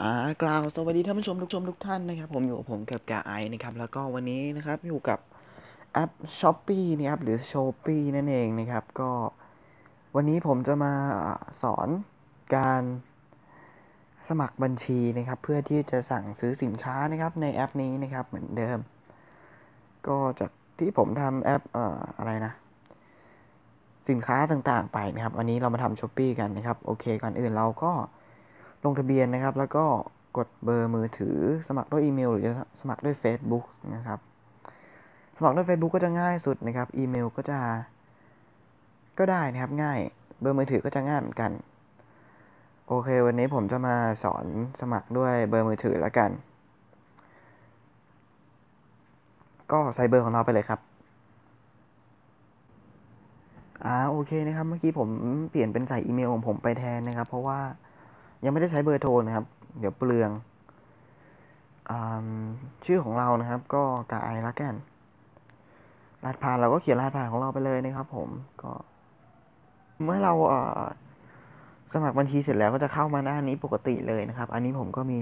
อ่ากล่าวสวัสดีท่านผู้ชมทุกชมทุกท่านนะครับ ผมอยู่กับผมกับกาไอนะครับ แล้วก็วันนี้นะครับอยู่กับแอป s h อ p e e นะครับหรือ s h o p e e นั่นเองนะครับ ก็วันนี้ผมจะมาสอนการสมัครบัญชีนะครับ เพื่อที่จะสั่งซื้อสินค้านะครับในแอปนี้นะครับเหมือนเดิม ก็จากที่ผมทำแอปเอ่ออะไรนะ สินค้าต่างๆไปนะครับ วันนี้เรามาทำช้อปปีกันนะครับ โอเคก่อนอื่นเราก็ ลงทะเบียนนะครับ แล้วก็กดเบอร์มือถือ สมัครด้วยอีเมล หรือสมัครด้วย Facebook นะครับ สมัครด้วย Facebook ก็จะง่ายสุดนะครับ อีเมลก็จะ ก็ได้นะครับง่าย เบอร์มือถือก็จะง่ายเหมือนกัน โอเค วันนี้ผมจะมาสอนสมัครด้วยเบอร์มือถือแล้วกัน ก็ใส่เบอร์ของเราไปเลยครับอ่าโอเคนะครับ เมื่อกี้ผมเปลี่ยนเป็นใส่อีเมลของผมไปแทนนะครับ เพราะว่า ยังไม่ได้ใช้เบอร์โทรนะครับ เดี๋ยวเปลืองอชื่อของเรานะครับ ก็กาไอละกัน รหัสผ่านเราก็เขียนรหัสผ่านของเราไปเลยนะครับ ผมก็ เมื่อเราสมัครบัญชีเสร็จแล้วก็จะเข้ามาหน้านี้ปกติเลยนะครับ อันนี้ผมก็มี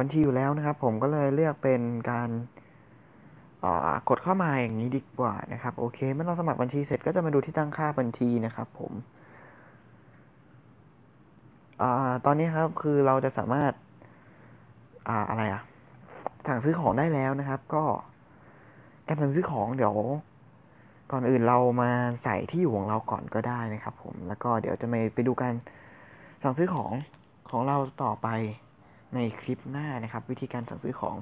บัญชีอยู่แล้วนะครับ ผมก็เลยเลือกเป็นการกดเข้ามาอย่างนี้ดีกว่านะครับ โอเค เมื่อเราสมัครบัญชีเสร็จก็จะมาดูที่ตั้งค่าบัญชีนะครับ ผม อตอนนี้ครับคือเราจะสามารถออะไรอะสั่งซื้อของได้แล้วนะครับ ก็การสั่งซื้อของเดี๋ยว ก่อนอื่นเรามาใส่ที่อยู่ของเราก่อนก็ได้นะครับ ผมแล้วก็เดี๋ยวจะไปไปดูการสั่งซื้อของของเราต่อไปในคลิปหน้านะครับ วิธีการสั่งซื้อของ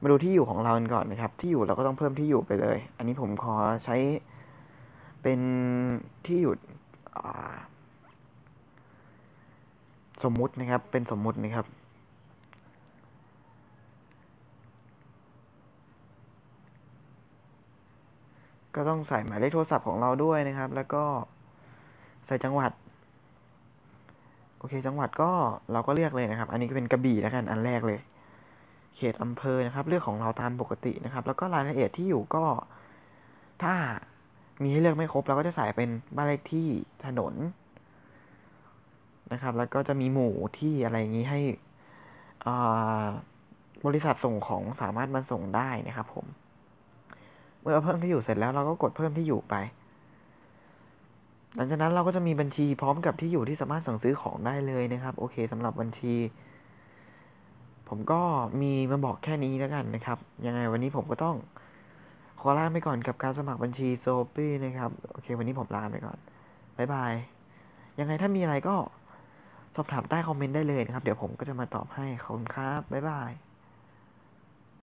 มาดูที่อยู่ของเรากันก่อนนะครับ ที่อยู่เราก็ต้องเพิ่มที่อยู่ไปเลย อันนี้ผมขอใช้เป็นที่อยู่ สมมุตินะครับ เป็นสมมุตินะครับ ก็ต้องใส่หมายเลขโทรศัพท์ของเราด้วยนะครับ แล้วก็ใส่จังหวัด โอเค จังหวัดก็เราก็เลือกเลยนะครับ อันนี้ก็เป็นกระบี่แล้วกันอันแรกเลย เขตอำเภอนะครับ เลือกของเราตามปกตินะครับ แล้วก็รายละเอียดที่อยู่ก็ ถ้ามีให้เลือกไม่ครบเราก็จะใส่เป็นบ้านเลขที่ถนน นะครับ แล้วก็จะมีหมู่ที่อะไรอย่างนี้ให้บริษัทส่งของสามารถมาส่งได้นะครับ ผม เมื่อเราเพิ่มที่อยู่เสร็จแล้วเราก็กดเพิ่มที่อยู่ไป หลังจากนั้นเราก็จะมีบัญชีพร้อมกับที่อยู่ที่สามารถสั่งซื้อของได้เลยนะครับ โอเคสำหรับบัญชี ผมก็มีมาบอกแค่นี้แล้วกันนะครับ ยังไงวันนี้ผมก็ต้องขอลาไปก่อนกับการสมัครบัญชีโซปี้นะครับ โอเค วันนี้ผมลาไปก่อน บ๊ายบาย ยังไงถ้ามีอะไรก็ สอบถามใต้คอมเมนต์ได้เลยนะครับ เดี๋ยวผมก็จะมาตอบให้ขอบคุณครับ บ๊ายบาย